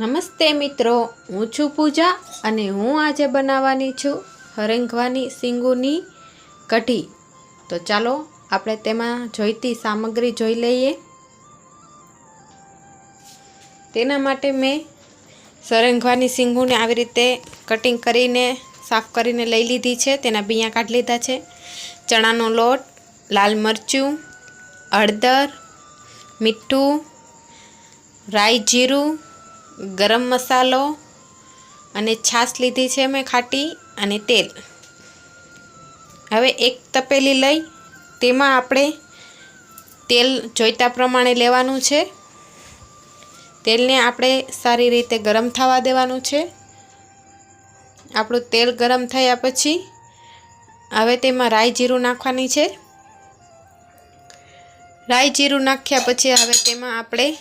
નમસ્તે મિત્રો, હું છું પૂજા અને હું આજે બનાવવાની છું હરેંગવાની સિંગુની કઢી. તો ચાલો, આપણે તેમાં જોઈતી સામગ્રી જોઈ લઈએ. તેના માટે મેં સરંગવાની સિંગુને આવી રીતે કટિંગ કરીને, સાફ કરીને લઈ લીધી છે. તેના બિયા કાઢી લીધા છે. ચણાનો લોટ, લાલ મરચું, હળદર, મીઠું, રાઈ જીરું ગરમ મસાલો અને છાશ લીધી છે મેં ખાટી અને તેલ. હવે એક તપેલી લઈ, તેમાં આપણે તેલ જોઈતા પ્રમાણે લેવાનું છે. તેલને આપણે સારી રીતે ગરમ થવા દેવાનું છે. આપણું તેલ ગરમ થયા પછી, હવે તેમાં રાઈ જીરું નાખવાની છે. રાઈ જીરું નાખ્યા પછી, હવે તેમાં આપણે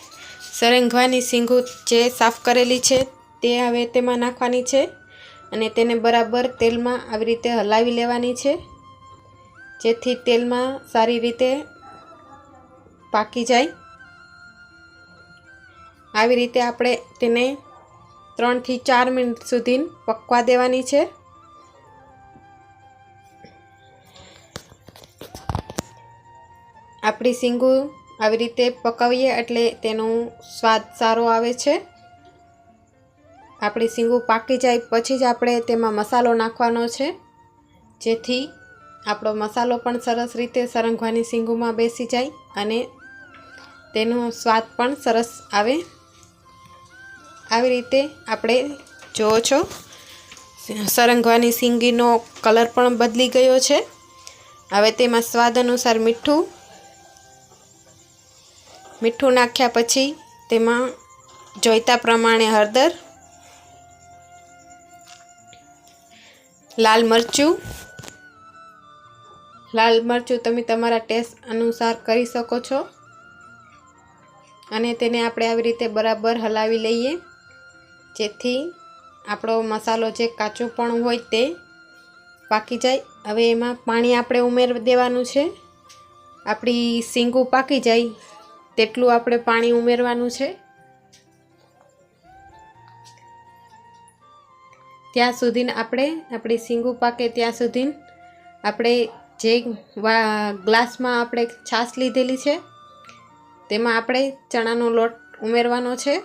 સરંગવાની સિંગુ જે સાફ કરેલી છે, તે હવે તેમાં નાખવાની છે અને તેને બરાબર તેલમાં આવી રીતે હલાવી લેવાની છે, જેથી તેલમાં સારી રીતે પાકી જાય. આવી રીતે આપણે તેને ત્રણથી ચાર મિનિટ સુધી પકવા દેવાની છે. આપણી સિંગુ આવી રીતે પકાવીએ એટલે તેનો સ્વાદ સારો આવે છે. આપણી સીંગું પાકી જાય પછી જ આપણે તેમાં મસાલો નાખવાનો છે. જેથી આપણો મસાલો પણ સરસ રીતે સરંગવાની સીંગુમાં બેસી જાય અને તેનો સ્વાદ પણ સરસ આવે. આવી રીતે આપણે જુઓ છો, સરંગવાની સિંગીનો કલર પણ બદલી ગયો છે. હવે તેમાં સ્વાદ અનુસાર મીઠું મીઠું નાખ્યા પછી તેમાં જોઈતા પ્રમાણે હળદર, લાલ મરચું લાલ મરચું તમે તમારા ટેસ્ટ અનુસાર કરી શકો છો. અને તેને આપણે આવી રીતે બરાબર હલાવી લઈએ, જેથી આપણો મસાલો જે કાચું પણ હોય તે પાકી જાય. હવે એમાં પાણી આપણે ઉમેરી દેવાનું છે. આપણી સીંગું પાકી જાય. તેટલું આપણે પાણી ઉમેરવાનું છે. ત્યાં સુધી આપણે, આપણી સીંગું પાકે ત્યાં સુધી આપણે જે ગ્લાસમાં આપણે છાશ લીધેલી છે, તેમાં આપણે ચણાનો લોટ ઉમેરવાનો છે.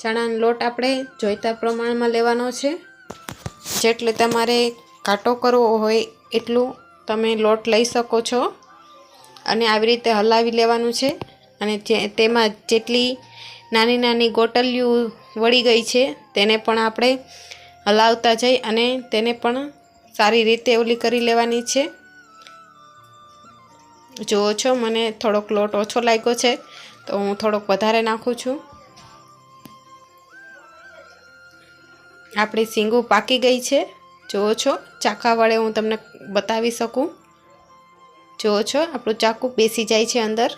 ચણાનો લોટ આપણે જોઈતા પ્રમાણમાં લેવાનો છે. જેટલે તમારે ઘાટો કરવો હોય એટલું તમે લોટ લઈ શકો છો અને આવી રીતે હલાવી લેવાનું છે. અને તેમાં જેટલી નાની નાની ગોટલીઓ વળી ગઈ છે તેને પણ આપણે હલાવતા જઈ અને તેને પણ સારી રીતે ઓલી કરી લેવાની છે. જુઓ છો મને થોડોક લોટ ઓછો લાગ્યો છે તો હું થોડોક વધારે નાખું છું. આપણી સીંગું પાકી ગઈ છે. જુઓ છો ચાકા વડે હું તમને બતાવી શકું. જુઓ છો, આપણું ચાકુ બેસી જાય છે અંદર.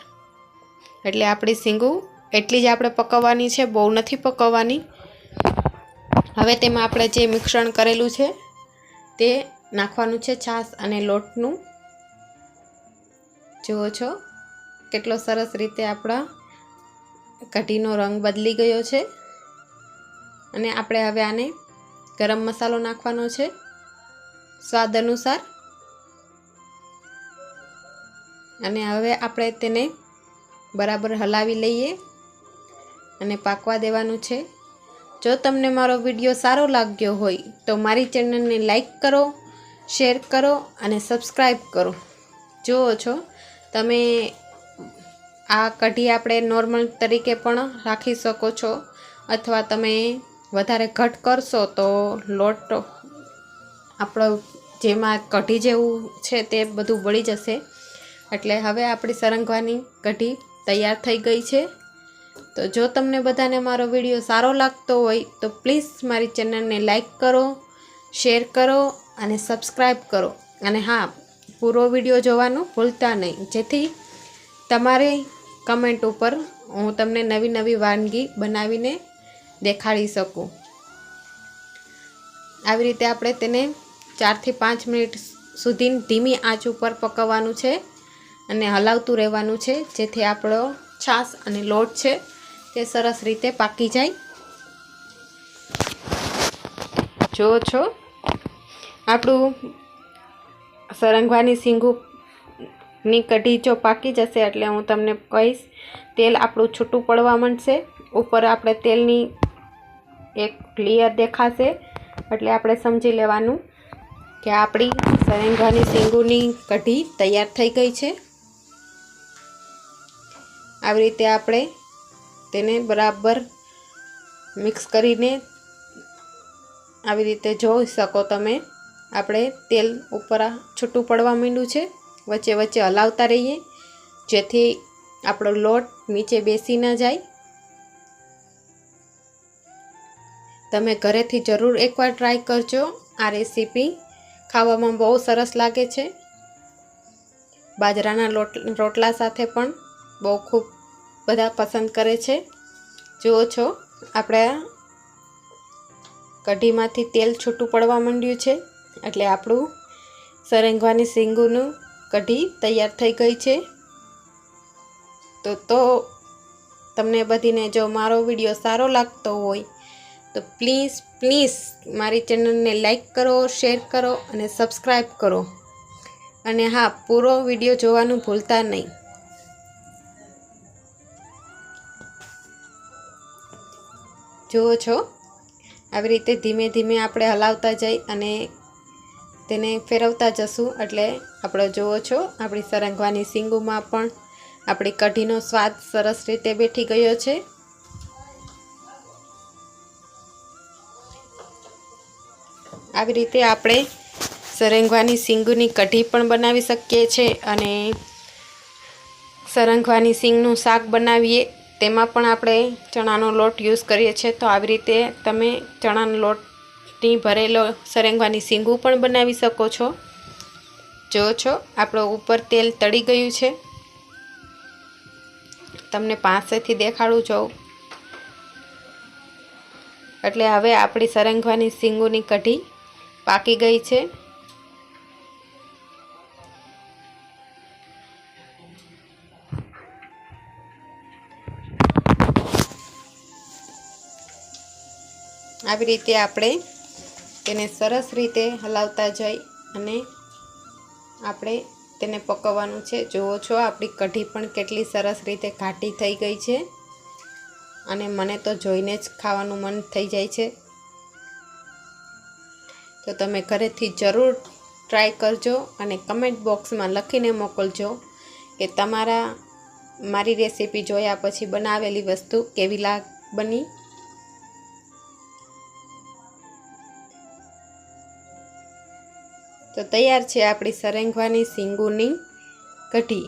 એટલે આપણી સીંગું એટલી જ આપણે પકવવાની છે, બહુ નથી પકવવાની. હવે તેમાં આપણે જે મિશ્રણ કરેલું છે, તે નાખવાનું છે છાશ અને લોટનું. જુઓ છો, કેટલો સરસ રીતે આપણા કઢીનો રંગ બદલી ગયો છે. અને આપણે હવે આને ગરમ મસાલો નાખવાનો છે. સ્વાદ અનુસાર. અને હવે આપણે તેને બરાબર હલાવી લઈએ અને પાકવા દેવાનું છે. જો તમને મારો વીડિયો સારો લાગ્યો હોય તો મારી ચેનલને લાઈક કરો, શેર કરો અને સબસ્ક્રાઈબ કરો. જુઓ છો, તમે આ કઢી આપણે નોર્મલ તરીકે પણ રાખી શકો છો. અથવા તમે વધારે ઘટ કરશો તો લોટ આપણો જેમાં કઢી જેવું છે તે બધું બળી જશે. એટલે હવે આપણી સરંગવાની કઢી તૈયાર થઈ ગઈ છે. તો જો તમને બધાને મારો વીડિયો સારો લાગતો હોય તો પ્લીઝ મારી ચેનલને લાઈક કરો, શેર કરો અને સબસ્ક્રાઈબ કરો. અને હા, પૂરો વીડિયો જોવાનું ભૂલતા નહીં. જેથી તમારી કમેન્ટ ઉપર હું તમને નવી નવી વાનગી બનાવીને દેખાડી શકું. આવી રીતે આપણે તેને ચારથી પાંચ મિનિટ સુધી ધીમી આંચ ઉપર પકવવાનું છે અને હલાવતું રહેવાનું છે. જેથી આપણો છાશ અને લોટ છે તે સરસ રીતે પાકી જાય. જુઓ છો? આપણું સરંગવાની સિંગુની કઢી જો પાકી જશે એટલે હું તમને કહીશ, તેલ આપણું છૂટું પડવા માંડશે. ઉપર આપણે તેલની એક ક્લિયર દેખાશે. એટલે આપણે સમજી લેવાનું કે આપણી સરેંગાની સિંગુની કઢી તૈયાર થઈ ગઈ છે. આવી રીતે આપણે તેને બરાબર મિક્સ કરીને આવી રીતે જોઈ શકો તમે. આપણે તેલ ઉપર છૂટું પડવા માંડ્યું છે. વચ્ચે વચ્ચે હલાવતા રહીએ, જેથી આપણો લોટ નીચે બેસી ન જાય. તમે ઘરેથી જરૂર એકવાર ટ્રાય કરજો. આ રેસીપી ખાવામાં બહુ સરસ લાગે છે. બાજરાના લોટ, રોટલા સાથે પણ બહુ ખૂબ બધા પસંદ કરે છે. જુઓ છો, આપણે કઢીમાંથી તેલ છૂટું પડવા માંડ્યું છે. એટલે આપણું સરંગવાની સિંગુનું કઢી તૈયાર થઈ ગઈ છે. તો તો તમને બધીને જો મારો વીડિયો સારો લાગતો હોય તો પ્લીઝ પ્લીઝ મારી ચેનલને લાઈક કરો, શેર કરો અને સબસ્ક્રાઈબ કરો. અને હા, પૂરો વીડિયો જોવાનું ભૂલતા નહીં. જુઓ છો? આવી રીતે ધીમે ધીમે આપણે હલાવતા જઈ અને તેને ફેરવતા જશું. એટલે આપણે જુઓ છો, આપણી સરંગવાની સિંગુમાં પણ આપણી કઢીનો સ્વાદ સરસ રીતે બેઠી ગયો છે. આવી રીતે આપણે સરંગવાની સિંગની કઢી પણ બનાવી શકીએ છીએ અને સરંગવાની સિંગનું શાક બનાવીએ. તેમાં પણ આપણે ચણાનો લોટ યુઝ કરીએ છીએ. તો આવી રીતે તમે ચણાનો લોટની ભરેલો સરંગવાની સિંગું પણ બનાવી શકો છો. જો છો, આપણો ઉપર તેલ તળી ગયું છે. તમને પાસેથી દેખાડું જોઉં એટલે હવે આપણી સરંગવાની સિંગુની કઢી પાકી ગઈ છે. આવી રીતે આપણે તેને સરસ રીતે હલાવતા જઈ અને આપણે તેને પકવવાનું છે. જુઓ છો, આપણી કઢી પણ કેટલી સરસ રીતે ઘાટી થઈ ગઈ છે અને મને તો જોઈને જ ખાવાનું મન થઈ જાય છે. તો તમે ઘરેથી જરૂર ટ્રાય કરજો અને કમેન્ટ બોક્સમાં લખીને મોકલજો કે તમારા, મારી રેસીપી જોયા પછી બનાવેલી વસ્તુ કેવી લાગ, બની? તો તૈયાર છે આપણી સરંગવાની સિંગુની કઢી.